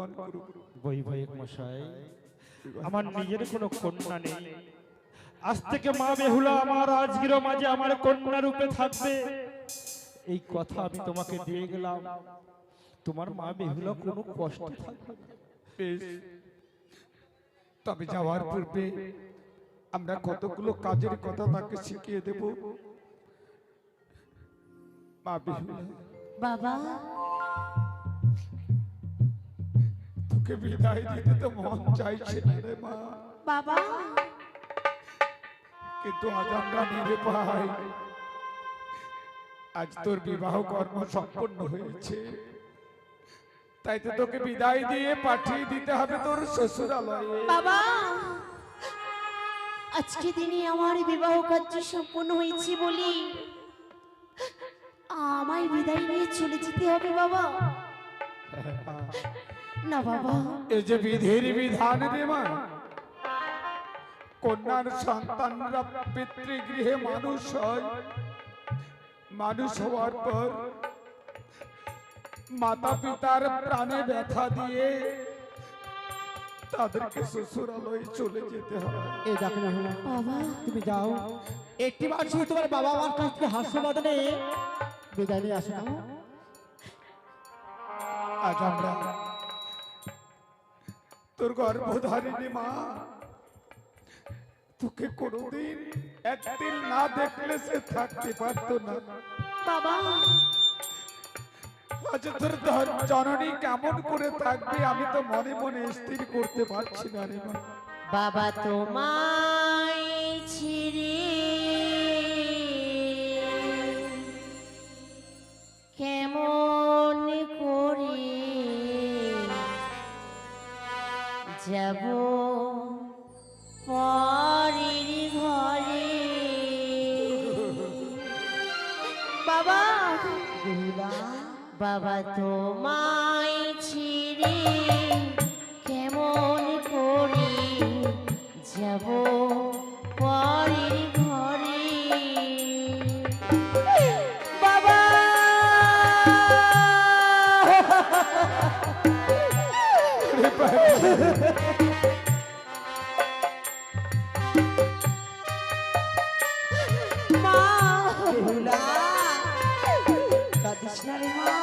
পান করুক বৈবাহিক মশাই আমার নিজের কোনো কন্যা নেই। আজ থেকে মা বেহুলা আমার আজকের মাঝে আমার কন্যা রূপে থাকবে। এই কথা আমি তোমাকে দিয়ে গেলাম। তোমার মা বেহুলা কোনো কষ্ট থাকবে বেশ। তবে যাওয়ার পূর্বে আমরা কতগুলো কাজের কথা তাকে শিখিয়ে দেব। মা বেহুলা। বাবা তোকে বিদায় দিতে তো মন চাইছে না রে মা বাবা কিন্তু আজ আমরা নিরে পাই আজ তোর বিবাহ কর্ম সম্পন্ন হয়েছে তাই তো তোকে বিদায় দিয়ে পাঠিয়ে দিতে হবে তোর শ্বশুরালয়ে বাবা আজকে দিনে আমার বিবাহ কার্য সম্পন্ন হয়েছে বলি আমায় বিদায় নিয়ে চলে যেতে হবে বাবা না বাবা। এই যে বিধির বিধান রে মা কন্যার সন্তানরা পিতৃগৃহে মানুষ হয়। মানুষ হওয়ার পর মাতা পিতার প্রাণে ব্যথা দিয়ে তাদেরকে শ্বশুরালয়ে চলে যেতে হয়। এই দেখো বাবা। তুমি যাও। একটি বার শুধু তোমার বাবা মার কাছ থেকে হাস্যবাদনে বিদায় নিয়ে আসো আজ আমরা তোর গর্ভধারিণী মা তোকে কোনোদিন একদিন না দেখলে সে থাকতে পারতো না। বাবা। আজ তোর জননী কেমন করে থাকবে আমি তো মনে মনে স্থির করতে পারছি না রে বাবা তোমায় ছিড়ে যাব পরের ঘরে। বাবা তো বাবা। তোমায় ছিড়ে কেমন করে যাব পরের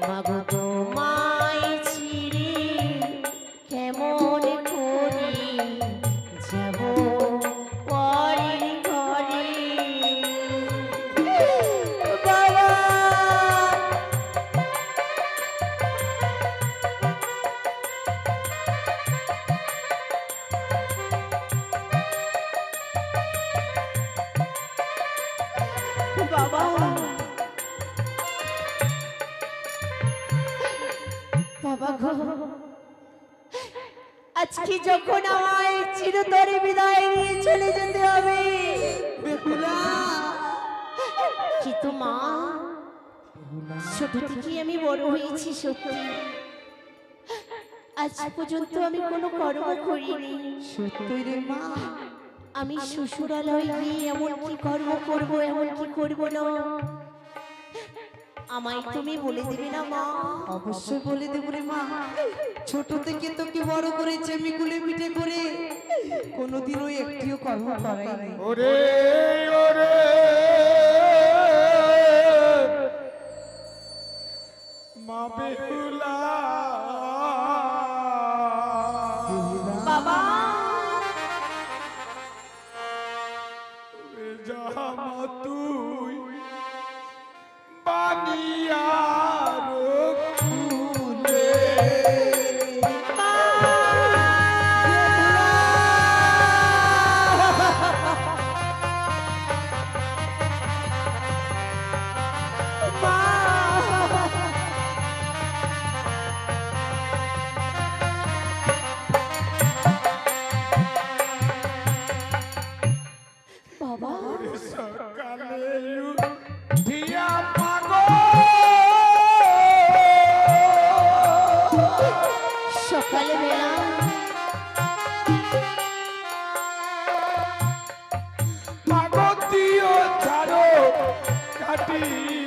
মাগো তোমায় আজকে যখন আমায় চিরতরে বিদায় নিয়ে চলে যেতে হবে কিন্তু মা? ছোট থেকে আমি বড় হয়েছি সত্যি। আজ পর্যন্ত আমি কোনো কর্ম করিনি। সত্যি রে মা। আমি শ্বশুরালয় গিয়ে এমন কি কর্ম করব এমন কি করব না? আমায় তুমি বলে দিবে না মা? অবশ্যই বলে দেবো রে মা। ছোট থেকে তোকে বড় করেছে আমি কুলে পিঠে করে। কোনোদিনও একটিও কর্ম করাইনি। ওরে ওরে। Baby.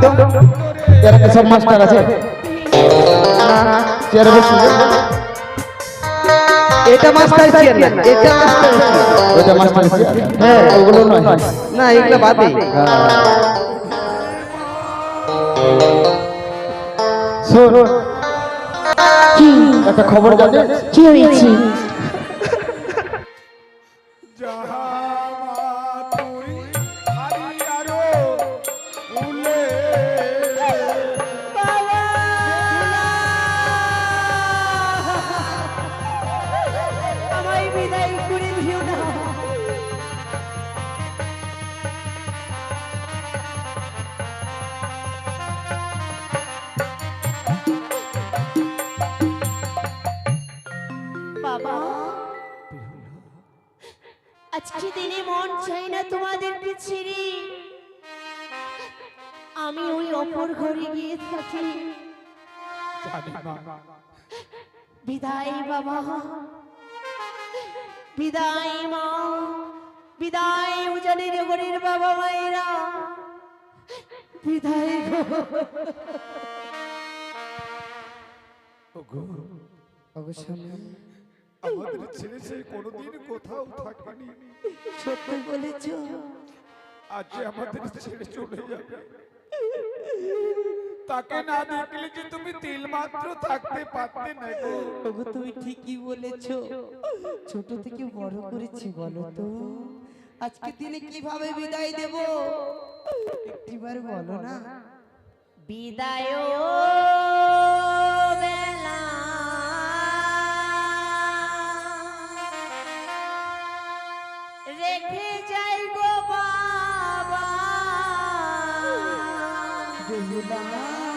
তোরে চেয়ারে সব মাস্টার আছে চেয়ারে বসুন এটা মাস্টার চেয়ার না এটা মাস্টার ওটা মাস্টার চেয়ার হ্যাঁ ওগুলো নয়। না এগুলো বাদে। শোন কি? একটা খবর জানে কি হয়েছে? ছেড়ে। আমি ওই অপর ঘরে গিয়ে থাকি। বিদায় বাবা। বিদায় মা। বিদায় উজানের নগরের বাবা মায়েরা। বিদায় গো। আমাদের ছেলে সে কোনোদিন কোথাও থাকেনি সত্যি বলেছ। আজ আমাদের ছেড়ে চলে যাবে। তাকে না দেখলে যে তুমি তিল মাত্র থাকতে পারতে না গো। ওগো তুমি ঠিকই বলেছ। ছোট থেকে বড় করেছি বলো তো। আজকে দিনে কীভাবে বিদায় দেব? একটিবার বলো না। বিদায় বেহুলা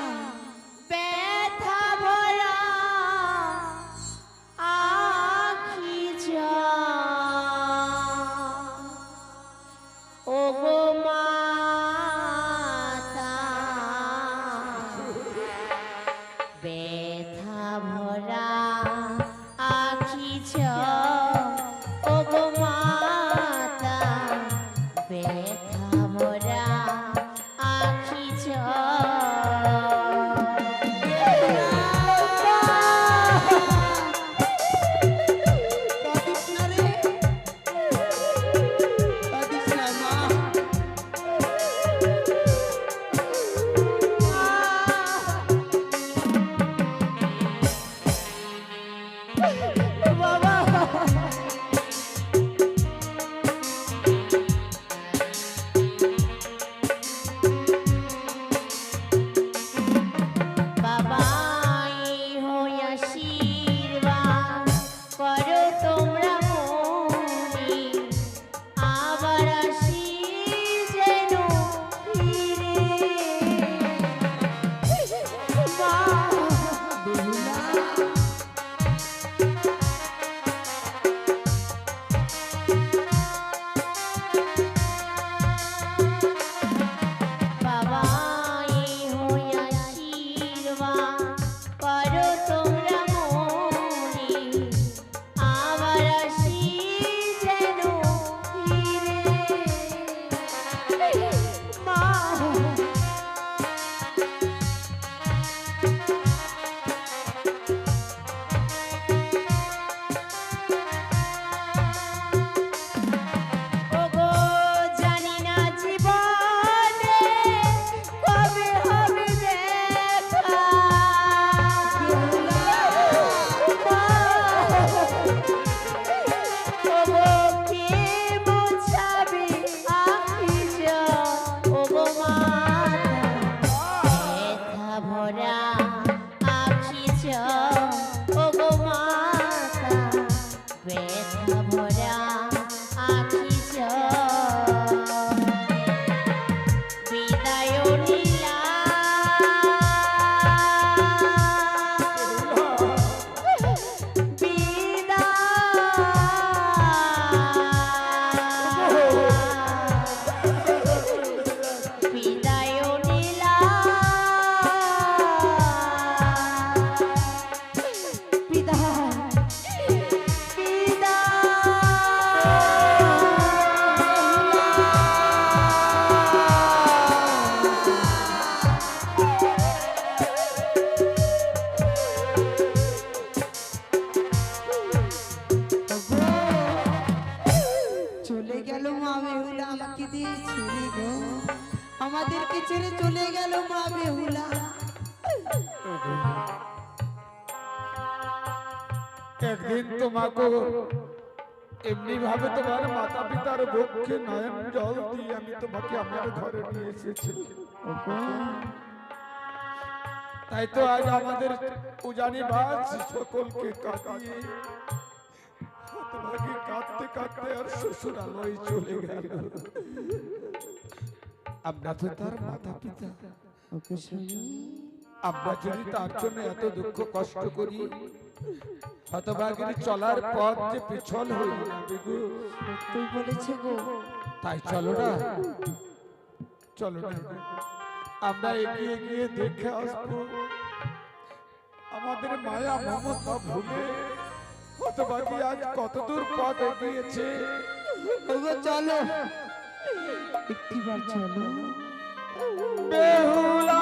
বাবা একদিন তোমাকে এমনি ভাবে তোমার মাতা পিতার বক্ষে নয়ন জল দিয়ে আমি তোমাকে আমার ঘরে নিয়ে এসেছি। তাই তো আজ আমাদের পূজানি বাস সকলকে কাটিয়ে তোমাকে কাঁদতে কাঁদতে আর শ্বশুরালয় চলে গেল। আপনার তো তার মাতা পিতা আমরা যদি তার জন্য এত দুঃখ কষ্ট করি হতভাগিনী চলার পথ যে পিছল যাবে গো তুই বলেছে গো। তাই চলো না। চলো না। আমরা এগিয়ে গিয়ে দেখে আসব। আমাদের মায়া মমতা ভুলে হতভাগী আজ কত দূর পথ এগিয়েছে। ওগো চলো। একটিবার চলো। বেহুলা